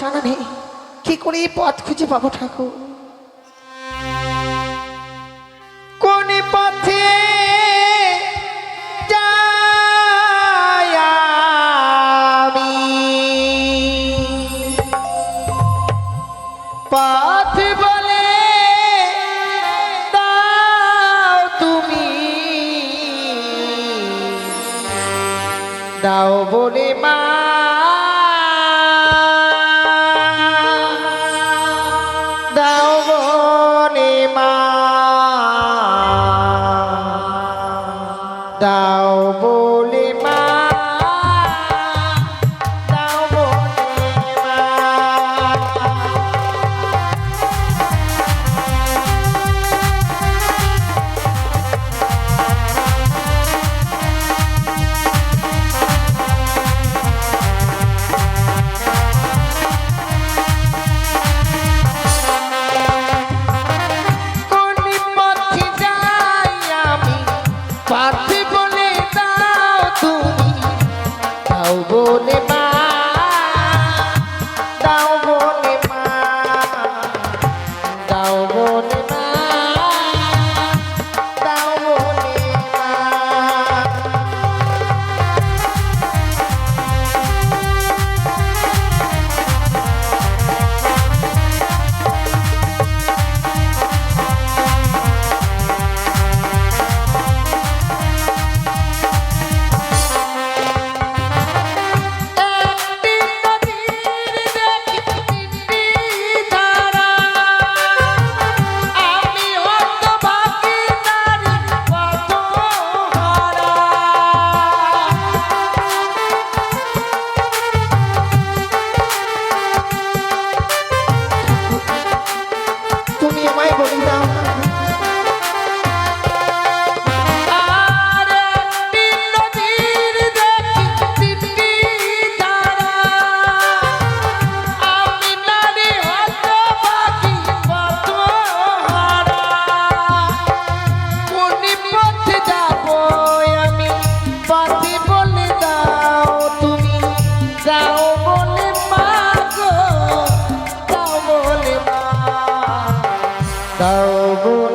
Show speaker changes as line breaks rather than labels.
জানা নেই। কি করে এই পথ খুঁজে পাবো ঠাকুর? কোন পথে পথ বলে দাও তুমি। দাও বলে মা đào বলে mais é bonitão. Tá, Salvo